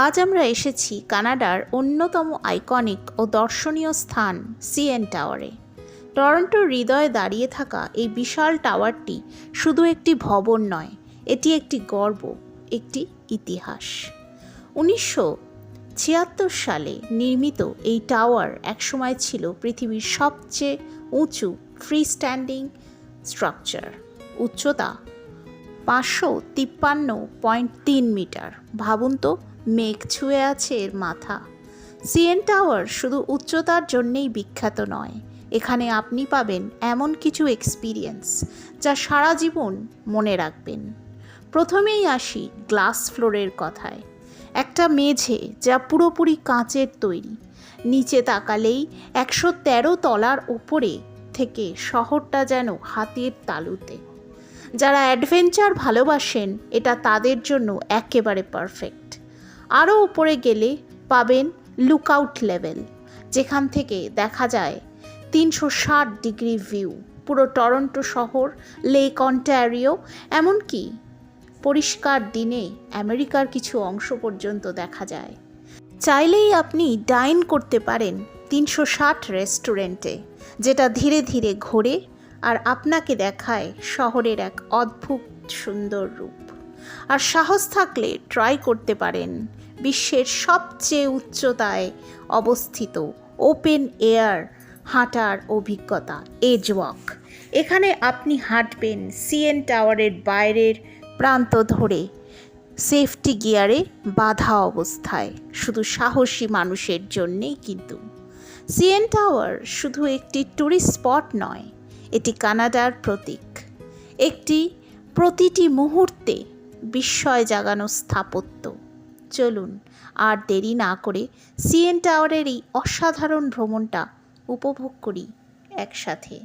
আজ আমরা এসেছি কানাডার অন্যতম আইকনিক ও দর্শনীয় স্থান, সিএন টাওয়ারে। টরন্টোর হৃদয়ে দাঁড়িয়ে থাকা এই বিশাল টাওয়ারটি শুধু একটি ভবন নয়, এটি একটি গর্ব, একটি ইতিহাস। উনিশশো ছিয়াত্তর সালে নির্মিত এই টাওয়ার একসময় ছিল পৃথিবীর সবচেয়ে উঁচু ফ্রি স্ট্যান্ডিং স্ট্রাকচার উচ্চতা পাঁচশো তিপ্পান্ন পয়েন্ট তিন মিটার। ভাবুন তো, মেঘ ছুঁয়ে আছে এর মাথা। সিএন টাওয়ার শুধু উচ্চতার জন্যেই বিখ্যাত নয়, এখানে আপনি পাবেন এমন কিছু এক্সপিরিয়েন্স যা সারা জীবন মনে রাখবেন। প্রথমেই আসি গ্লাস ফ্লোরের কথায়। একটা মেঝে যা পুরোপুরি কাঁচের তৈরি, নিচে তাকালেই একশো তেরো তলার ওপরে থেকে শহরটা যেন হাতের তালুতে। যারা অ্যাডভেঞ্চার ভালোবাসেন, এটা তাদের জন্য একেবারে পারফেক্ট। আরও উপরে গেলে পাবেন লুকআউট লেভেল, যেখান থেকে দেখা যায় তিনশো ষাট ডিগ্রি ভিউ, পুরো টরন্টো শহর, লেক অন্টারিও, এমনকি পরিষ্কার দিনে আমেরিকার কিছু অংশ পর্যন্ত দেখা যায়। চাইলেই আপনি ডাইন করতে পারেন তিনশো ষাট রেস্টুরেন্টে, যেটা ধীরে ধীরে ঘোরে আর আপনাকে দেখায় শহরের এক অদ্ভুত সুন্দর রূপ। আর সাহস থাকলে ট্রাই করতে পারেন। বিশ্বের সবচেয়ে উচ্চতায় অবস্থিত ওপেন এয়ার হাঁটার অভিজ্ঞতা এজ ওয়াক এখানে আপনি হাঁটবেন সিএন টাওয়ারের বাইরের প্রান্ত ধরে সেফটি গিয়ারে বাধা অবস্থায়। শুধু সাহসী মানুষের জন্যেই কিন্তু। সিএন টাওয়ার শুধু একটি ট্যুরিস্ট স্পট নয় এটি কানাডার প্রতীক। একটি প্রতিটি মুহূর্তে বিস্ময় জাগানো স্থাপত্য। চলুন, আর দেরি না করে সিএন টাওয়ারের এই অসাধারণ ভ্রমণটা উপভোগ করি একসাথে।